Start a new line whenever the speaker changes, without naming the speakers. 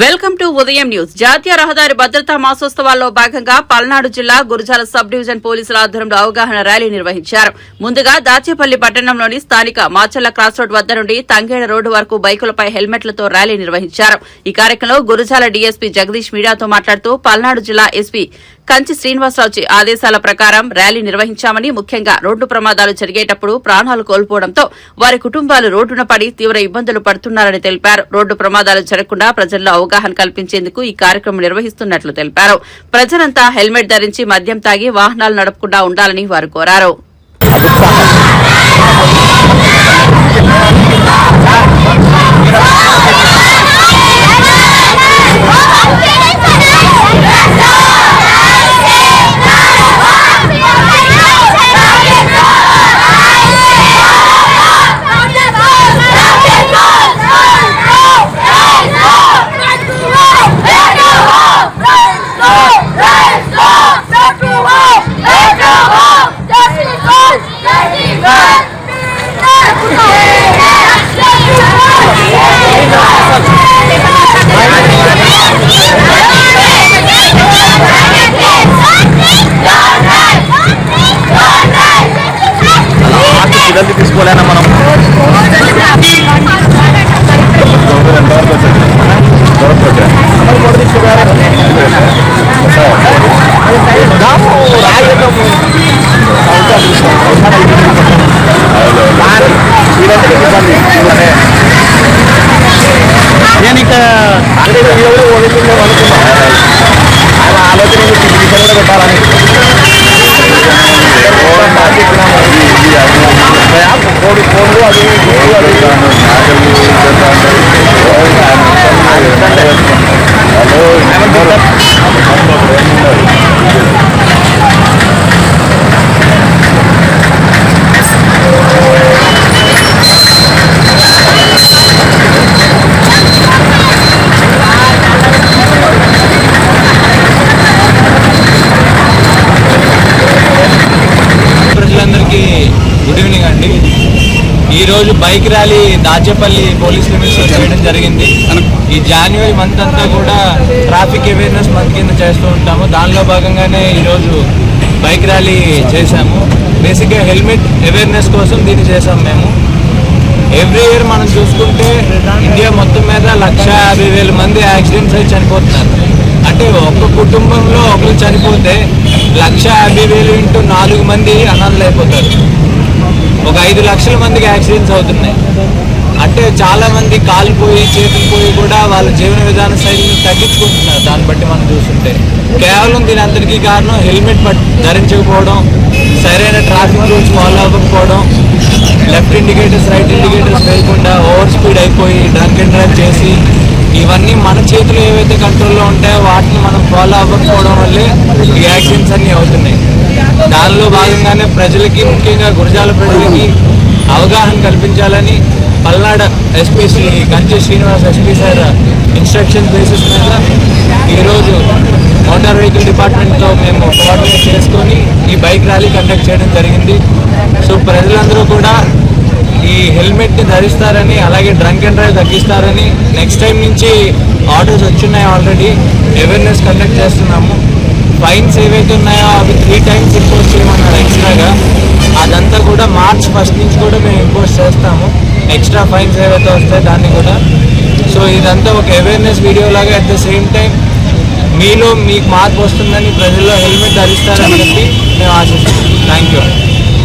Welcome to ఉదయం news. జాతీయ రహదారి భద్రతా మాసోత్సవాల్లో భాగంగా పల్నాడు జిల్లా గురజాల సబ్ డివిజన్ పోలీసుల ఆధ్వర్యంలో అవగాహన ర్యాలీ నిర్వహించారు. ముందుగా దాచేపల్లి పట్టణంలోని స్థానిక మాచల్ల క్రాస్ రోడ్ వద్ద నుండి తంగేడ రోడ్డు వరకు బైకులపై హెల్మెట్లతో ర్యాలీ నిర్వహించారు. ఈ కార్యక్రమంలో గురజాల డీఎస్పీ జగదీష్ మీడియాతో మాట్లాడుతూ పల్నాడు జిల్లా ఎస్పీ కంచి శ్రీనివాసరావు ఆదేశాల ప్రకారం ర్యాలీ నిర్వహించామని ముఖ్యంగా రోడ్డు ప్రమాదాలు జరిగేటప్పుడు ప్రాణాలు కోల్పోవడంతో వారి కుటుంబాలు రోడ్డున పడి తీవ్ర ఇబ్బందులు పడుతున్నారని తెలిపారు. రోడ్డు ప్రమాదాలు జరగకుండా ప్రజల్లో అవగాహన కల్పించేందుకు ఈ కార్యక్రమం నిర్వహిస్తున్నట్లు తెలిపారు. ప్రజలంతా హెల్మెట్ ధరించి మద్యం తాగి వాహనాలు నడపకుండా ఉండాలని వారు కోరారు.
పిల్లల్ని తీసుకోలేనా మనం ఎంతవరకు నేను ఇక అంటే ఆలోచన కూడా పెట్టాలని కోడి అది.
ఈరోజు బైక్ ర్యాలీ దాచేపల్లి పోలీస్ లిమిట్స్లో చేయడం జరిగింది. ఈ జాన్యువరి మంత్ అంతా కూడా ట్రాఫిక్ అవేర్నెస్ మంత్ కింద చేస్తూ ఉంటాము. దానిలో భాగంగానే ఈరోజు బైక్ ర్యాలీ చేశాము. బేసిక్గా హెల్మెట్ అవేర్నెస్ కోసం దీన్ని చేసాము మేము. ఎవ్రీ ఇయర్ మనం చూసుకుంటే ఇండియా మొత్తం మీద లక్ష యాభై వేల మంది యాక్సిడెంట్స్ అయి చనిపోతున్నారు. అంటే ఒక్క కుటుంబంలో ఒకరు చనిపోతే లక్ష యాభై వేలు ఇంటూ నాలుగు మంది అనాథలు అయిపోతారు ఒక ఐదు లక్షల మందికి యాక్సిడెంట్స్ అవుతున్నాయి. అంటే చాలా మంది కాలిపోయి చేతులు పోయి కూడా వాళ్ళ జీవన విధాన శైలిని తగ్గించుకుంటున్నారు. దాన్ని బట్టి మనం చూస్తుంటే. కేవలం దీని అందరికీ కారణం హెల్మెట్ పట్ ధరించకపోవడం సరైన ట్రాఫిక్ రూల్స్ ఫాలో అవ్వకపోవడం లెఫ్ట్ ఇండికేటర్స్ రైట్ ఇండికేటర్స్ వేయకుండా ఓవర్ స్పీడ్ అయిపోయి డ్రంక్ అండ్ డ్రైవ్ చేసి ఇవన్నీ మన చేతులు ఏవైతే కంట్రోల్లో ఉంటాయో వాటిని మనం ఫాలో అవ్వకపోవడం వల్లే ఈ యాక్సిడెంట్స్ అన్నీ అవుతున్నాయి. దానిలో భాగంగానే ప్రజలకి ముఖ్యంగా గురజాల ప్రజలకి అవగాహన కల్పించాలని Palnadu SP Shri Kanchi Srinivas SP sir instruction basis మీద ఈరోజు మోటార్ వెహికల్ డిపార్ట్మెంట్తో మేము కోఆర్డినేట్ చేసుకొని ఈ బైక్ ర్యాలీ కండక్ట్ చేయడం జరిగింది. సో ప్రజలందరూ కూడా ఈ హెల్మెట్ని ధరిస్తారని అలాగే డ్రంక్ అండ్ డ్రైవ్ తగ్గిస్తారని నెక్స్ట్ టైం నుంచి ఆర్డర్స్ వచ్చున్నాయి ఆల్రెడీ అవేర్నెస్ కండక్ట్ చేస్తున్నాము. ఫైన్స్ ఏవైతే ఉన్నాయో అవి త్రీ టైమ్స్ ఇంపోజ్ చేయమన్నారు ఎక్స్ట్రాగా అదంతా కూడా మార్చ్ ఫస్ట్ నుంచి కూడా మేము ఇంపోజ్ చేస్తాము. ఎక్స్ట్రా ఫైన్స్ ఏవైతే వస్తాయి దాన్ని కూడా. సో ఇదంతా ఒక అవేర్నెస్ వీడియో లాగా అట్ ద సేమ్ టైం మీలో మీకు మార్పు వస్తుందని ప్రజల్లో హెల్మెట్ ధరిస్తారని చెప్పి మేము ఆశిస్తాం థ్యాంక్ యూ